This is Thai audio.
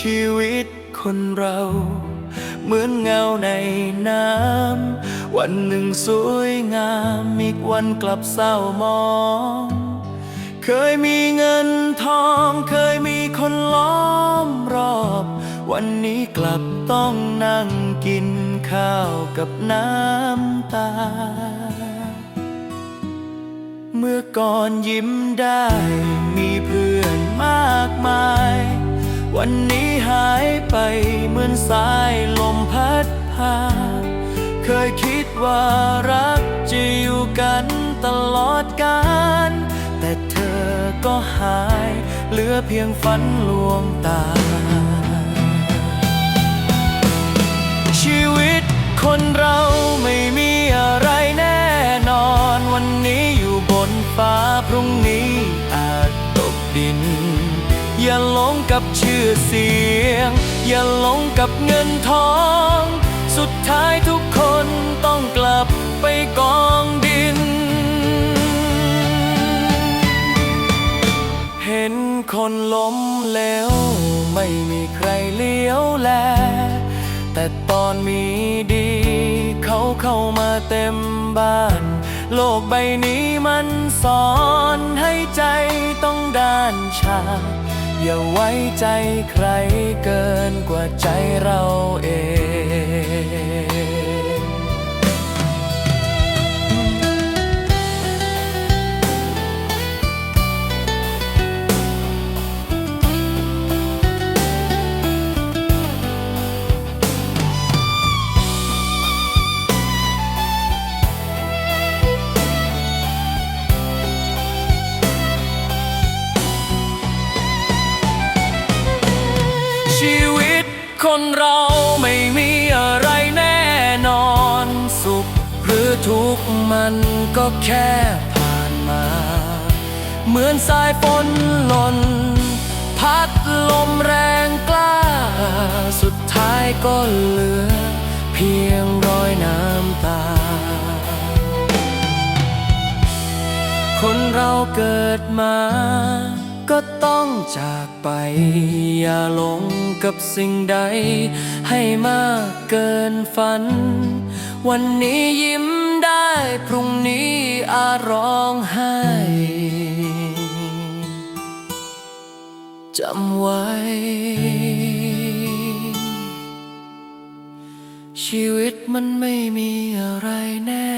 ชีวิตคนเรา เหมือนเงาในน้ำ วันหนึ่งสวยงามอีกวันกลับเศร้ามอง เคยมีเงินทองเคยมีคนล้อมรอบ วันนี้กลับต้องนั่งกินข้าวกับน้ำตา เมื่อก่อนยิ้มได้มีเพื่อนมากมาย วันนี้หายไปเหมือนสายลมพัดพา เคยคิดว่ารักจะอยู่กันตลอดกาลแต่เธอก็หาย เหลือเพียงฝันลวงตา ชีวิตคนเราไม่มีอะไรแน่นอน วันนี้อยู่บนฟ้าพรุ่งนี้อาจตกดิน อย่าหลงกับชื่อเสียง อย่าหลงกับเงินทอง สุดท้ายทุกคนต้องกลับไปกองดิน เห็นคนล้มแล้วไม่มีใครเลี้ยวแล แต่ตอนมีดี เขาเข้ามาเต็มบ้าน โลกใบนี้มันสอนให้ใจต้องด้านชา อย่าไว้ใจใครเกินกว่าใจเราเอง คนเราไม่มีอะไรแน่นอน สุขหรือทุกข์มันก็แค่ผ่านมา เหมือนสายฝนหล่น พัดลมแรงกล้า สุดท้ายก็เหลือ เพียงรอยน้ำตา คนเราเกิดมา ก็ต้องจากไป อย่าหลงกับสิ่งใด ให้มากเกินฝัน วันนี้ยิ้มได้ พรุ่งนี้อาร้องไห้จำไว้ ชีวิตมันไม่มีอะไรแน่